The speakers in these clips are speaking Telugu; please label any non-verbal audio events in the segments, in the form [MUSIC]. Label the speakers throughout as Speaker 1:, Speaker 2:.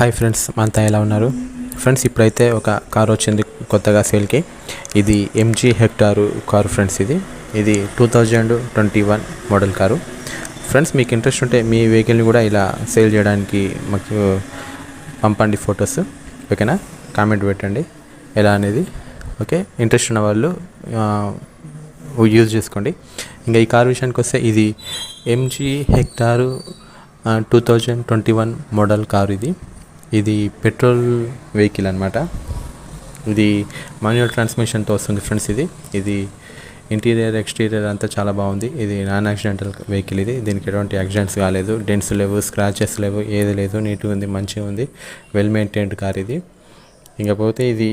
Speaker 1: హాయ్ ఫ్రెండ్స్ మనతో ఎలా ఉన్నారు? ఫ్రెండ్స్ ఇప్పుడైతే ఒక కార్ వచ్చింది కొత్తగా సేల్కి. ఇది ఎంజీ హెక్టారు కారు ఫ్రెండ్స్ ఇది. ఇది two thousand twenty one model car. Friends మీకు ఇంట్రెస్ట్ ఉంటే మీ వెహికల్ని కూడా ఇలా సేల్ చేయడానికి మాకు పంపండి ఫొటోస్ ఓకేనా? కామెంట్ పెట్టండి ఎలా అనేది ఓకే? ఇంట్రెస్ట్ ఉన్న వాళ్ళు యూజ్ చేసుకోండి. ఇంకా ఈ కార్ విషయానికి వస్తే ఇది MG Hector two thousand twenty one model car ఇది. ఇది పెట్రోల్ వెహికల్ అనమాట ఇది మాన్యువల్ ట్రాన్స్మిషన్తో వస్తుంది ఫ్రెండ్స్ ఇది. ఇది ఇంటీరియర్ ఎక్స్టీరియర్ అంతా చాలా బాగుంది. ఇది నాన్ యాక్సిడెంటల్ వెహికల్ ఇది. దీనికి ఎటువంటి యాక్సిడెంట్స్ కాలేదు. డెంట్స్ లేవు స్క్రాచెస్ లేవు ఏది లేదు. నీట్గా ఉంది మంచిగా ఉంది. వెల్ మెయింటైన్డ్ కార్ ఇది. ఇంకపోతే ఇది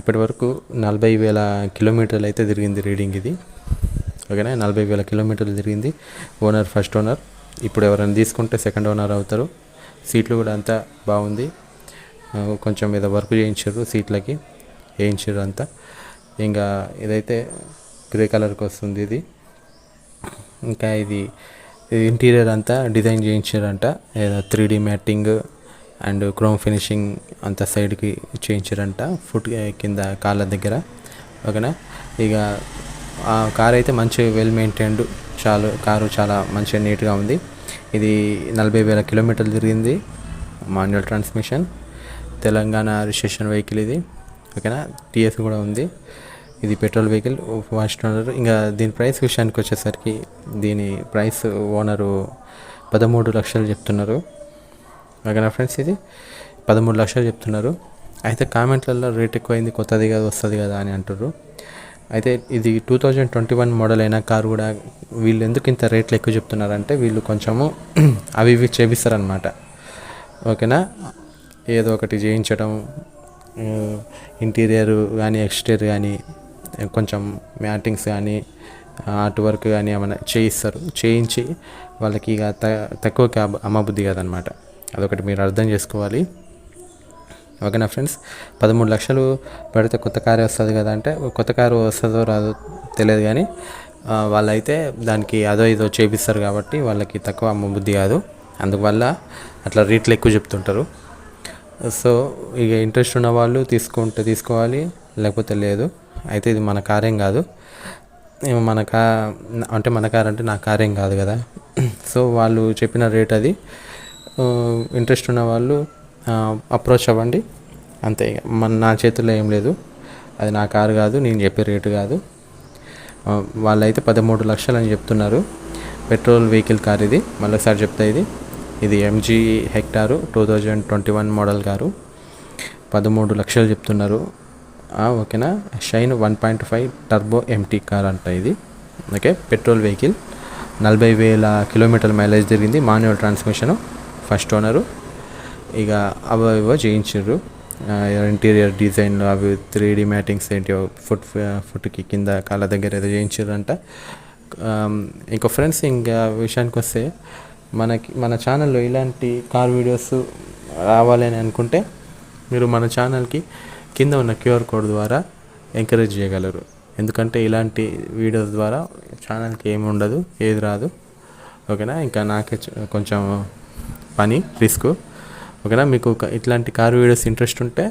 Speaker 1: ఇప్పటి వరకు నలభై వేల కిలోమీటర్లు అయితే తిరిగింది రీడింగ్ ఇది. ఓకేనా? నలభై వేల కిలోమీటర్లు తిరిగింది. Owner first owner. ఇప్పుడు ఎవరైనా తీసుకుంటే సెకండ్ ఓనర్ అవుతారు. సీట్లు కూడా అంతా బాగుంది. కొంచెం మీద వర్క్ చేయించారు సీట్లకి వేయించారు అంతా. ఇంకా ఇదైతే గ్రే కలర్కి వస్తుంది ఇది ఇంకా ఇది ఇంటీరియర్ అంతా design చేయించారంట. Three D matting and chrome finishing అంతా సైడ్కి చేయించారంట ఫుట్ కింద కాళ్ళ దగ్గర. ఓకేనా? ఇక ఆ కార్ అయితే మంచి వెల్ మెయింటైన్డ్ చాలు కారు చాలా మంచిగా నీట్గా ఉంది. ఇది నలభై వేల కిలోమీటర్లు తిరిగింది. Manual transmission. Telangana registration vehicle ఇది. ఓకేనా? టీఎస్ కూడా ఉంది. ఇది పెట్రోల్ వెహికల్. ఫస్ట్ ఓనర్ ఇంకా దీని ప్రైస్ విషయానికి వచ్చేసరికి దీని ప్రైస్ ఓనరు పదమూడు లక్షలు చెప్తున్నారు. ఓకేనా ఫ్రెండ్స్? ఇది పదమూడు లక్షలు చెప్తున్నారు. అయితే కామెంట్లలో రేట్ ఎక్కువైంది కొత్తది కదా వస్తుంది కదా అని అంటారు అయితే ఇది two thousand twenty one model అయిన కారు కూడా వీళ్ళు ఎందుకు ఇంత రేట్లు ఎక్కువ చెప్తున్నారంటే వీళ్ళు కొంచెము [CLEARS THROAT] అవి ఇవి చేపిస్తారనమాట ఓకేనా? ఏదో ఒకటి చేయించడం ఇంటీరియర్ కానీ ఎక్స్టీరియర్ కానీ కొంచెం మ్యాటింగ్స్ కానీ ఆర్ట్ వర్క్ కానీ ఏమైనా చేయిస్తారు. చేయించి వాళ్ళకి ఇక త- తక్కువకి క్యాబ్ అమ్మబుద్ధి కాదనమాట అదొకటి మీరు అర్థం చేసుకోవాలి. ఓకేనా ఫ్రెండ్స్? పదమూడు లక్షలు పెడితే కొత్త కారే వస్తుంది కదా అంటే కొత్త కారు వస్తుందో రాదో తెలియదు కానీ వాళ్ళైతే దానికి అదో ఇదో చేపిస్తారు కాబట్టి వాళ్ళకి తక్కువ అమ్మ బుద్ధి కాదు. అందువల్ల అట్లా రేట్లు ఎక్కువ చెప్తుంటారు. సో ఇక ఇంట్రెస్ట్ ఉన్న వాళ్ళు తీసుకుంటే తీసుకోవాలి లేకపోతే లేదు. అయితే ఇది మన కార్యం కాదు. ఏమో మన కా అంటే మన కార్ అంటే నా కార్యం కాదు కదా. సో వాళ్ళు చెప్పిన రేట్ అది. ఇంట్రెస్ట్ ఉన్న వాళ్ళు అప్రోచ్ అవ్వండి. అంతే ఇక. మన నా చేతుల్లో ఏం లేదు. అది నా కారు కాదు నేను చెప్పే రేటు కాదు. వాళ్ళైతే పదమూడు లక్షలు అని చెప్తున్నారు. పెట్రోల్ వెహికల్ కార్ ఇది మళ్ళీసారి చెప్తా ఇది. ఇది MG Hector two thousand twenty one model car. పదమూడు లక్షలు చెప్తున్నారు. ఓకేనా? Shine one point five turbo MT car అంట ఇది. ఓకే? Petrol vehicle. నలభై వేల కిలోమీటర్ల మైలేజ్ జరిగింది. Manual transmission first owner. ఇక అవో ఇవో చేయించారు ఇంటీరియర్ డిజైన్ అవి త్రీ డీ మ్యాటింగ్స్ ఏంటి ఫుట్ ఫుట్కి కింద కాళ్ళ దగ్గర ఏదో చేయించారంట ఆమ్, ఇంకా ఫ్రెండ్స్ ఇంకా విషయానికి వస్తే మనకి మన ఛానల్లో ఇలాంటి కార్ వీడియోస్ రావాలని అనుకుంటే మీరు మన ఛానల్కి కింద ఉన్న క్యూఆర్ కోడ్ ద్వారా ఎంకరేజ్ చేయగలరు. ఎందుకంటే ఇలాంటి వీడియోస్ ద్వారా ఛానల్కి ఏమి ఉండదు ఏది రాదు. ఓకేనా? ఇంకా నాకే చ- కొంచెం పని రిస్క్. ఓకేనా? మీకు ఒక ఇట్లాంటి కార్ వీడియోస్ ఇంట్రెస్ట్ ఉంటే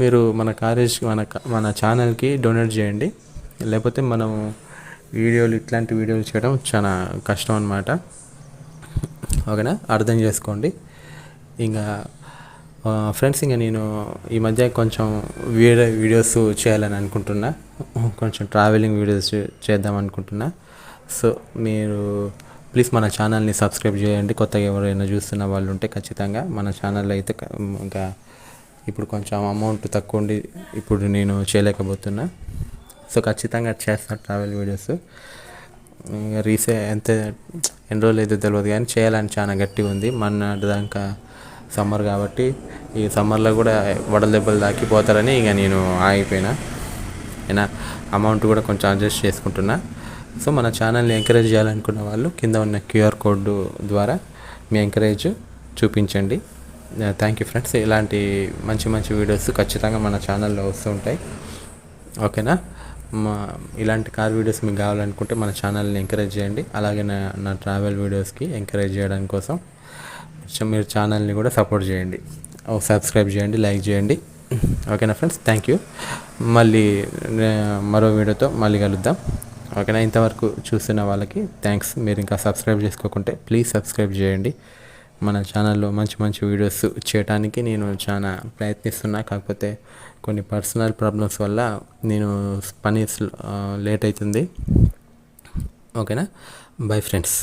Speaker 1: మీరు మన కారేజ్ మన మన ఛానల్కి డొనేట్ చేయండి. లేకపోతే మనం వీడియోలు ఇట్లాంటి వీడియోలు చేయడం చాలా కష్టం అనమాట ఓకేనా? అర్థం చేసుకోండి. ఇంకా ఫ్రెండ్స్ ఇంకా నేను ఈ మధ్య కొంచెం వేరే వీడియోస్ చేయాలని అనుకుంటున్నా. కొంచెం ట్రావెలింగ్ వీడియోస్ చేద్దాం అనుకుంటున్నా. సో మీరు ప్లీజ్ మన ఛానల్ని సబ్స్క్రైబ్ చేయండి. కొత్తగా ఎవరైనా చూస్తున్న వాళ్ళు ఉంటే ఖచ్చితంగా మన ఛానల్లో అయితే ఇంకా ఇప్పుడు కొంచెం అమౌంట్ తక్కువ ఉండి ఇప్పుడు నేను చేయలేకపోతున్నా. సో ఖచ్చితంగా చేస్తాను ట్రావెల్ వీడియోస్ రీసే ఎంత ఎన్ని రోజులు అయితే తెలియదు కానీ చేయాలని చాలా గట్టిగా ఉంది. మన దాకా సమ్మర్ కాబట్టి ఈ సమ్మర్లో కూడా వడల దెబ్బలు దాకిపోతారని ఇక నేను ఆగిపోయినా. అయినా అమౌంట్ కూడా కొంచెం అడ్జస్ట్ చేసుకుంటున్నా. సో మన ఛానల్ని ఎంకరేజ్ చేయాలనుకున్న వాళ్ళు కింద ఉన్న క్యూఆర్ కోడ్ ద్వారా మీ ఎంకరేజ్ చూపించండి. థ్యాంక్ యూ ఫ్రెండ్స్ ఇలాంటి మంచి మంచి వీడియోస్ ఖచ్చితంగా మన ఛానల్లో వస్తూ ఉంటాయి. ఓకేనా? మా ఇలాంటి కార్ వీడియోస్ మీకు కావాలనుకుంటే మన ఛానల్ని ఎంకరేజ్ చేయండి. అలాగే నా నా ట్రావెల్ వీడియోస్కి ఎంకరేజ్ చేయడానికి కోసం సో మీరు ఛానల్ని కూడా సపోర్ట్ చేయండి. సబ్స్క్రైబ్ చేయండి లైక్ చేయండి. ఓకేనా ఫ్రెండ్స్ థ్యాంక్ యూ మళ్ళీ uh, మరో వీడియోతో మళ్ళీ కలుద్దాం. ఓకేనా ఇంతవరకు చూస్తున్న వాళ్ళకి థ్యాంక్స్. మీరు ఇంకా సబ్స్క్రైబ్ చేసుకోకుంటే ప్లీజ్ సబ్స్క్రైబ్ చేయండి. మన ఛానల్లో మంచి మంచి వీడియోస్ చేయడానికి నేను చాలా ప్రయత్నిస్తున్నా. కాకపోతే కొన్ని పర్సనల్ ప్రాబ్లమ్స్ వల్ల నేను పని లేట్ అవుతుంది. ఓకేనా? Bye friends.